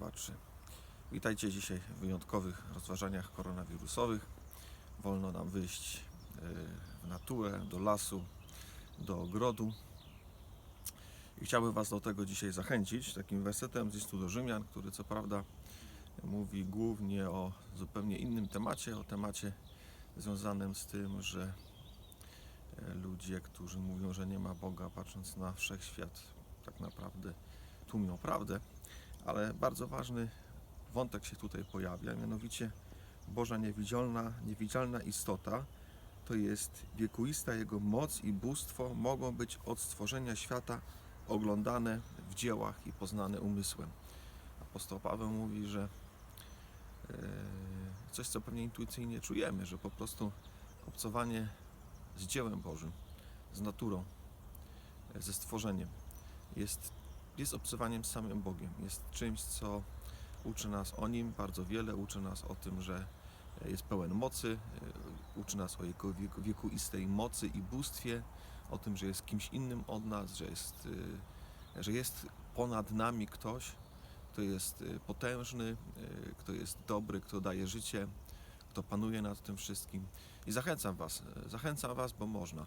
dwa, trzy. Witajcie dzisiaj w wyjątkowych rozważaniach koronawirusowych. Wolno nam wyjść y, w naturę, do lasu, do ogrodu. I chciałbym Was do tego dzisiaj zachęcić takim wersetem z listu do Rzymian, który co prawda mówi głównie o zupełnie innym temacie, o temacie związanym z tym, że e, ludzie, którzy mówią, że nie ma Boga, patrząc na wszechświat, tak naprawdę tłumią prawdę, ale bardzo ważny wątek się tutaj pojawia, mianowicie Boża niewidzialna, niewidzialna istota to jest wiekuista Jego moc i bóstwo mogą być od stworzenia świata oglądane w dziełach i poznane umysłem. Apostoł Paweł mówi, że e, coś, co pewnie intuicyjnie czujemy, że po prostu obcowanie z dziełem Bożym, z naturą, e, ze stworzeniem jest, jest obcowaniem z samym Bogiem, jest czymś, co uczy nas o Nim bardzo wiele, uczy nas o tym, że jest pełen mocy, e, uczy nas o Jego wieku- wiekuistej mocy i bóstwie, o tym, że jest kimś innym od nas, że jest, e, że jest ponad nami ktoś, kto jest e, potężny, e, kto jest dobry, kto daje życie, kto panuje nad tym wszystkim. I zachęcam Was, e, zachęcam Was, bo można,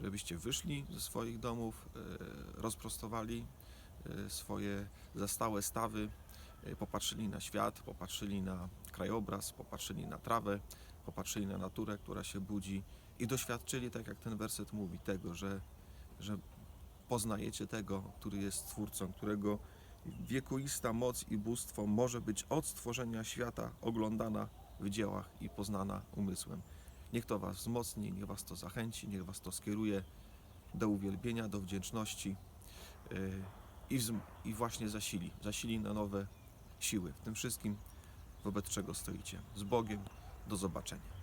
żebyście wyszli ze swoich domów, e, rozprostowali e, swoje zastałe stawy, e, popatrzyli na świat, popatrzyli na krajobraz, popatrzyli na trawę, popatrzyli na naturę, która się budzi i doświadczyli, tak jak ten werset mówi, tego, że, że poznajecie tego, który jest Twórcą, którego wiekuista moc i bóstwo może być od stworzenia świata oglądana w dziełach i poznana umysłem. Niech to Was wzmocni, niech Was to zachęci, niech Was to skieruje do uwielbienia, do wdzięczności i właśnie zasili, zasili na nowe siły w tym wszystkim, wobec czego stoicie. Z Bogiem, do zobaczenia.